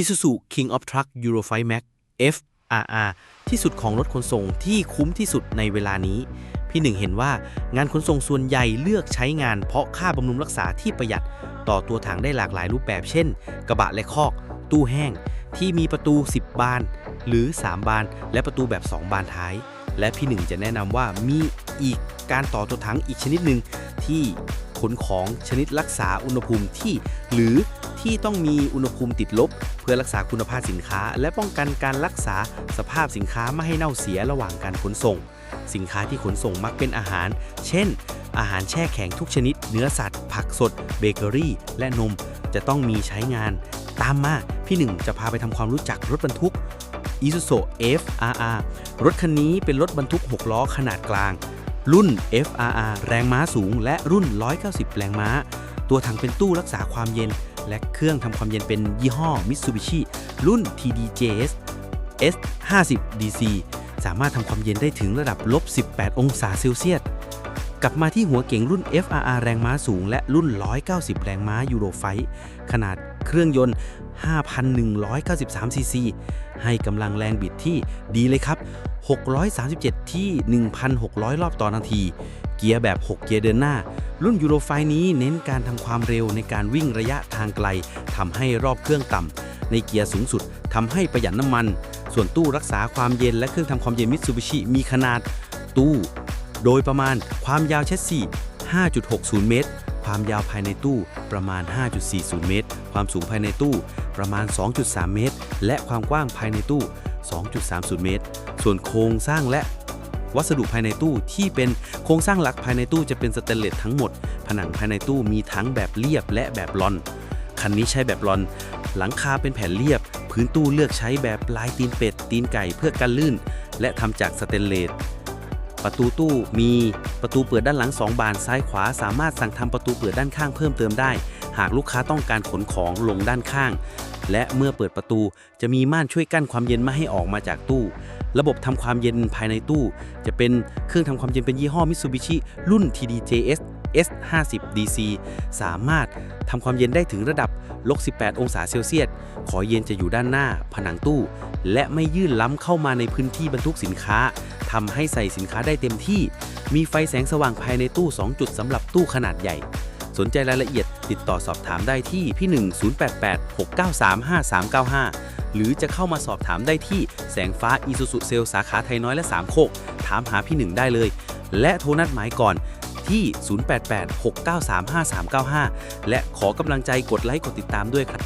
Isuzu King of Truck Euro 5 Max FRR ที่สุดของรถขนส่งที่คุ้มที่สุดในเวลานี้ พี่หนึ่งเห็นว่างานขนส่งส่วนใหญ่เลือกใช้งานเพราะค่าบำรุงรักษาที่ประหยัดต่อตัวถังได้หลากหลายรูปแบบ เช่น กระบะและคอก ตู้แห้ง ที่มีประตู 10 บาน หรือ 3 บาน และประตูแบบ 2 บานท้าย และพี่หนึ่งจะแนะนำว่ามีอีกการต่อตัวถังอีกชนิดหนึ่งที่ขนของชนิดรักษาอุณหภูมิที่ หรือ ที่ต้องมีอุณหภูมิติดลบ เพื่อรักษาคุณภาพสินค้า และป้องกันการรักษาสภาพสินค้าไม่ให้เน่าเสียระหว่างการขนส่ง สินค้าที่ขนส่งมักเป็นอาหาร เช่น อาหารแช่แข็งทุกชนิด เนื้อสัตว์ ผักสด เบเกอรี่ และนม จะต้องมีใช้งาน ตามมาพี่หนึ่งจะพาไปทำความรู้จักรถบรรทุก Isuzu FRR รถคันนี้เป็นรถบรรทุก 6 ล้อขนาดกลาง รุ่น FRR แรงม้าสูง และรุ่น 190 แรงม้า ตัวถังเป็นตู้รักษาความเย็น และเครื่องทำความเย็นเป็นยี่ห้อ Mitsubishi รุ่น TDJS S50 DC สามารถทำความเย็นได้ถึงระดับลบ 18 องศาเซลเซียส กลับมาที่หัวเก๋งรุ่น FRR แรงม้าสูง และรุ่น 190 แรงม้ายูโรไฟขนาดเครื่องยนต์ 5,193 ซีซี ให้กำลังแรงบิดที่ดีเลยครับ 637 ที่ 1,600 รอบต่อนาที เกียร์แบบ 6 เกียร์เดินหน้า รุ่นยูโรไฟนี้เน้นการทำความเร็วในการวิ่งระยะทางไกลทำให้รอบเครื่องต่ำในเกียร์สูงสุดทำให้ประหยัดน้ำมัน ส่วนตู้รักษาความเย็นและเครื่องทำความเย็นมิตซูบิชิมีขนาดตู้ โดยประมาณความยาวแชสซี5.60 เมตร ความยาวภายในตู้ประมาณ 5.40 เมตร ความสูงภายในตู้ประมาณ 2.3 เมตร และความกว้างภายในตู้ 2.30 เมตร ส่วนโครงสร้างและ วัสดุภายในตู้ที่เป็นโครงสร้างหลักภายในตู้จะเป็นสเตนเลสทั้งหมด ผนังภายในตู้มีทั้งแบบเรียบและแบบลอน คันนี้ใช้แบบลอน หลังคาเป็นแผ่นเรียบ พื้นตู้เลือกใช้แบบลายตีนเป็ด ตีนไก่เพื่อกันลื่น และทำจากสเตนเลสประตูตู้มีประตูเปิดด้านหลัง 2 บานซ้ายขวา สามารถสั่งทำประตูเปิดด้านข้างเพิ่มเติมได้ หากลูกค้าต้องการขนของลงด้านข้าง และเมื่อเปิดประตูจะมีม่านช่วยกั้นความเย็นไม่ให้ออกมาจากตู้ ระบบทำความเย็นภายในตู้ จะเป็นเครื่องทำความเย็นเป็นยี่ห้อ Mitsubishi รุ่น TDJS S50 DC สามารถทำความเย็นได้ถึงระดับลบ18 องศาเซลเซียส ขอเย็นจะอยู่ด้านหน้าผนังตู้ และไม่ยื่นล้ำเข้ามาในพื้นที่บรรทุกสินค้า ทำให้ใส่สินค้าได้เต็มที่ มีไฟแสงสว่างภายในตู้ 2 จุดสำหรับตู้ขนาดใหญ่ สนใจรายละเอียดติดต่อสอบถามได้ที่พี่ 1 088 693 5395 หรือจะเข้ามาสอบถามได้ที่แสงฟ้าอีซูซูเซลสาขาไทยน้อยและสามโคก ถามหาพี่หนึ่งได้เลย และโทรนัดหมายก่อนที่ 088 693 5395 และขอกำลังใจกดไลค์กดติดตามด้วยครับ